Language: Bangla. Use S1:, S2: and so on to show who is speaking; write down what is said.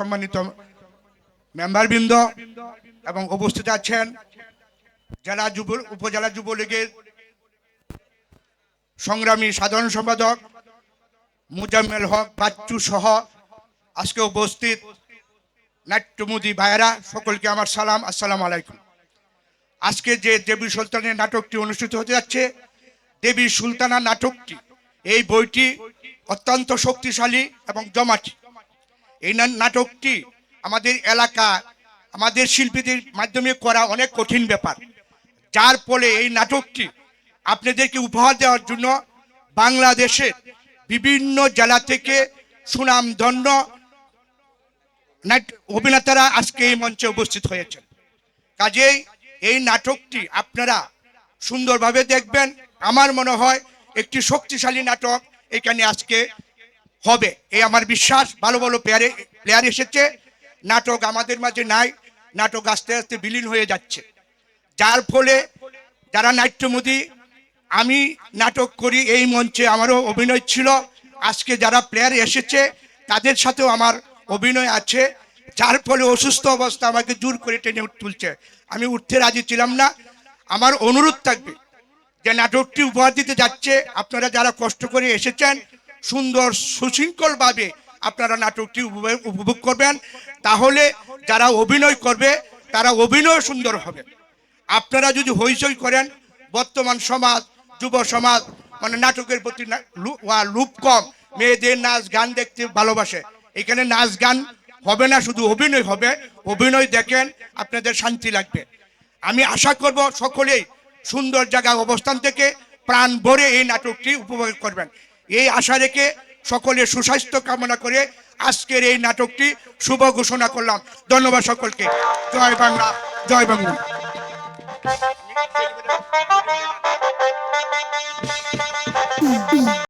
S1: সম্মানিত মেম্বারবৃন্দ এবং উপস্থিত আছেন জেলা যুব উপজেলা যুবলীগের সংগ্রামী সাধারণ সম্পাদক মুজাম্মেল হক বাচ্চু সহ আজকে উপস্থিত নাট্যমুদি ভাইয়েরা, সকলকে আমার সালাম, আসসালামু আলাইকুম। আজকে যে দেবী সুলতানের নাটকটি অনুষ্ঠিত হতে যাচ্ছে, দেবী সুলতানা নাটকটি, এই বইটি অত্যন্ত শক্তিশালী এবং জমাটি। এই নাটকটি আমাদের এলাকা, আমাদের শিল্পীদের মাধ্যমে করা অনেক কঠিন ব্যাপার। যার ফলে এই নাটকটি আপনাদেরকে উপহার দেওয়ার জন্য বাংলাদেশের বিভিন্ন জেলা থেকে সুনামধন্য অভিনেতারা আজকে এই মঞ্চে উপস্থিত হয়েছেন। কাজেই এই নাটকটি আপনারা সুন্দরভাবে দেখবেন। আমার মনে হয় একটি শক্তিশালী নাটক এখানে আজকে হবে। এই আমার বিশ্বাস, ভালো ভালো প্লেয়ারে প্লেয়ার এসেছে। নাটক আমাদের মাঝে নাই। নাটক আস্তে আস্তে বিলীন হয়ে যাচ্ছে। যার ফলে যারা নাট্যমোদী আমি নাটক করি, এই মঞ্চে আমারও অভিনয় ছিল। আজকে যারা প্লেয়ার এসেছে, তাদের সাথেও আমার অভিনয় আছে। যার ফলে অসুস্থ অবস্থা আমাকে জোর করে টেনে তুলছে। আমি উঠতে রাজি ছিলাম না। আমার অনুরোধ থাকবে যে নাটকটি উপহার দিতে যাচ্ছে। আপনারা যারা কষ্ট করে এসেছেন সুন্দর সুশৃঙ্খলভাবে আপনারা নাটকটি উপভোগ- করবেন। তাহলে যারা অভিনয় করবে, তারা অভিনয় সুন্দর হবে। আপনারা যদি হইচই করেন, বর্তমান সমাজ, যুব সমাজ মানে নাটকের প্রতি লুপ কম, মেয়েদের নাচ গান দেখতে ভালোবাসে। এখানে নাচ গান হবে না, শুধু অভিনয় হবে। অভিনয় দেখেন, আপনাদের শান্তি লাগবে। আমি আশা করব সকলেই সুন্দর জায়গা অবস্থান থেকে প্রাণ ভরে এই নাটকটি উপভোগ করবেন। এই আশা রেখে সকলের সুস্বাস্থ্য কামনা করে আজকের এই নাটকটি শুভ ঘোষণা করলাম। ধন্যবাদ সকলকে। জয় বাংলা জয় বাংলা।